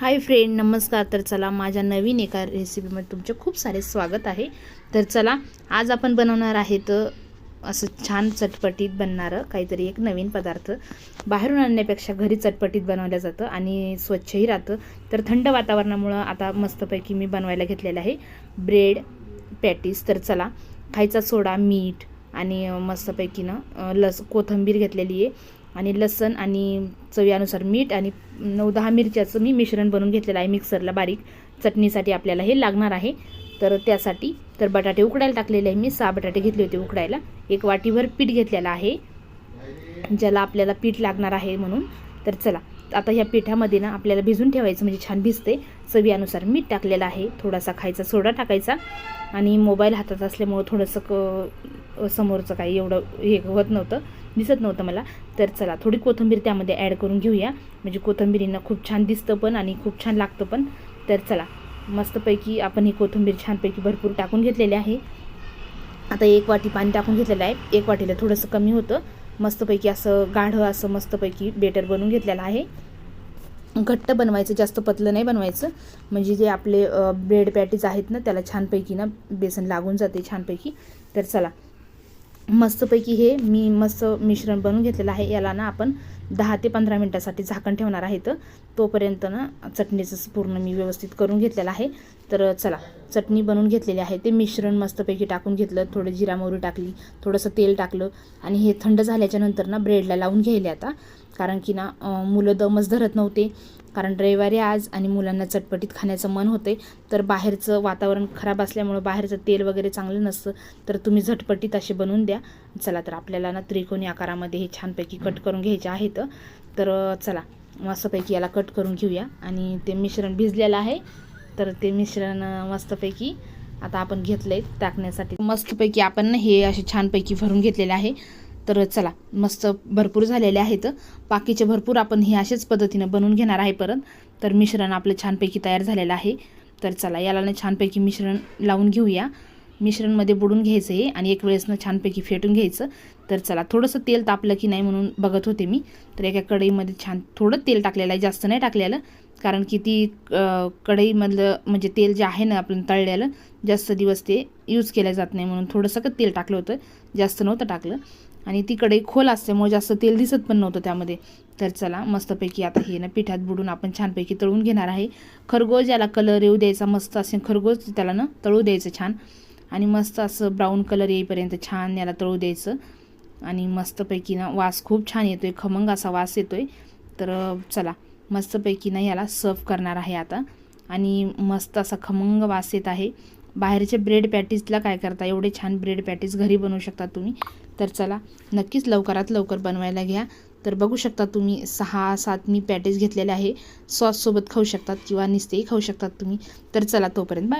Hi friend नमस्कार. तर चला माझ्या नवीन एका रेसिपीमध्ये तुमचे खूप सारे स्वागत आहे. तर चला आज आपण बनवणार आहेत असं छान चटपटीत बनणारं काहीतरी एक नवीन पदार्थ. बाहेरून आणण्यापेक्षा घरी चटपटीत बनवलं जातं आणि स्वच्छही राहतं. तर थंड वातावरणामुळं आता मस्तपैकी मी बनवायला घेतलेलं आहे ब्रेड पॅटीस तर चला खायचा सोडा मीठ आणि मस्तपैकी ना लस कोथिंबीर घेतलेली आहे. आणि लसण आणि चवीनुसार मीठ आणि नऊ दहा मिरच्याचं मी मिश्रण बनवून घेतलेलं आहे मिक्सरला बारीक. चटणीसाठी आपल्याला हे लागणार आहे. तर त्यासाठी तर बटाटे उकडायला टाकलेले आहे मी. सहा बटाटे घेतले होते उकडायला. एक वाटीभर पीठ घेतलेलं आहे. ज्याला आपल्याला पीठ लागणार आहे म्हणून. तर चला आता ह्या पिठामध्ये ना आपल्याला भिजून ठेवायचं म्हणजे छान भिजते चवीनुसार. मीठ टाकलेलं आहे थोडासा खायचा सोडा टाकायचा. आणि मोबाईल हातात असल्यामुळं थोडंसं क समोरचं काही एवढं हे होत नव्हतं दिसत नव्हतं मला. तर चला थोडी कोथिंबीर त्यामध्ये ॲड करून घेऊया. म्हणजे कोथंबीरींना खूप छान दिसतं पण आणि खूप छान लागतं पण. तर चला मस्तपैकी आपण ही कोथिंबीर छानपैकी भरपूर टाकून घेतलेली आहे. आता एक वाटी पाणी टाकून घेतलेलं आहे. एक वाटीला थोडंसं कमी होतं. मस्तपैकी असं गाढं असं मस्तपैकी बेटर बनवून घेतलेलं आहे. घट्ट बनवायचं जास्त पतलं नाही बनवायचं. म्हणजे जे आपले ब्रेड पॅटीज आहेत ना त्याला छानपैकी ना बेसन लागून जाते छानपैकी. तर चला. मस्तपैकी हे मी मस्त मिश्रण बनवून घेतलेलं आहे. याला ना आपण दहा ते पंधरा मिनटासाठी झाकण ठेवणार आहे तर तोपर्यंत ना चटणीचं पूर्ण मी व्यवस्थित करून घेतलेलं आहे. तर चला चटणी बनवून घेतलेली आहे. ते मिश्रण मस्तपैकी टाकून घेतलं थोडं जिरा मोहरी टाकली थोडंसं तेल टाकलं आणि हे थंड झाल्याच्यानंतर ना ब्रेडला लावून घ्यायले आता. कारण की ना मुलं दमच धरत नव्हते. कारण रविवारी आज आणि मुलांना चटपटीत खाण्याचं मन होते तर बाहेरचं वातावरण खराब असल्यामुळं बाहेरचं तेल वगैरे चांगलं नसतं. तर तुम्ही झटपटीत असे बनवून द्या. चला तर आपल्याला ना त्रिकोणी आकारामध्ये हे छानपैकी कट करून घ्यायचे आहेत. तर चला मस्तपैकी याला कट करून घेऊया आणि ते मिश्रण भिजलेलं आहे. तर ते मिश्रण मस्तपैकी आता आपण घेतलं आहे टाकण्यासाठी. मस्तपैकी आपण ना हे असे छानपैकी भरून घेतलेले आहे. तर चला मस्त भरपूर झालेले आहेत. बाकीचे भरपूर आपण हे अशाच पद्धतीनं बनवून घेणार आहे परत. तर मिश्रण आपलं छानपैकी तयार झालेलं आहे. तर चला याला ना छानपैकी मिश्रण लावून घेऊया. मिश्रणमध्ये बुडून घ्यायचं आहे आणि एक वेळेसनं छानपैकी फेटून घ्यायचं. तर चला थोडंसं तेल तापलं की नाही म्हणून बघत होते मी. तर एका कढईमध्ये छान थोडं तेल टाकलेलं आहे जास्त नाही टाकलेलं. कारण की ती कढईमधलं म्हणजे तेल जे आहे ना आपण तळलेलं जास्त दिवस ते यूज केलं जात नाही म्हणून थोडंसं का तेल टाकलं होतं. जास्त नव्हतं टाकलं. आणि ती कढई खोल असल्यामुळे जास्त तेल दिसत पण नव्हतं त्यामध्ये. तर चला मस्तपैकी आता हे ना पिठात बुडून आपण छानपैकी तळून घेणार आहे. खरगोश याला कलर येऊ द्यायचा मस्त असे खरगोश त्याला ना तळू द्यायचं छान. आणि मस्त असं ब्राऊन कलर येईपर्यंत छान याला तळू द्यायचं. आणि मस्तपैकी ना वास खूप छान येतो आहे खमंग असा वास येतो आहे तर चला मस्तपैकी ना याला सर्व करणार आहे आता. आणि मस्त असा खमंग वास येत आहे. बाहेरच्या ब्रेड पॅटीसला काय करता एवढे छान ब्रेड पॅटीस घरी बनवू शकता तुम्ही. तर चला नक्कीच लवकरात लवकर बनवायला घ्या. तर बघू शकता तुम्ही सहा सात मी पॅटीस घेतलेले आहे. सॉससोबत खाऊ शकतात किंवा निस्तेही खाऊ शकतात तुम्ही. तर चला तोपर्यंत बाय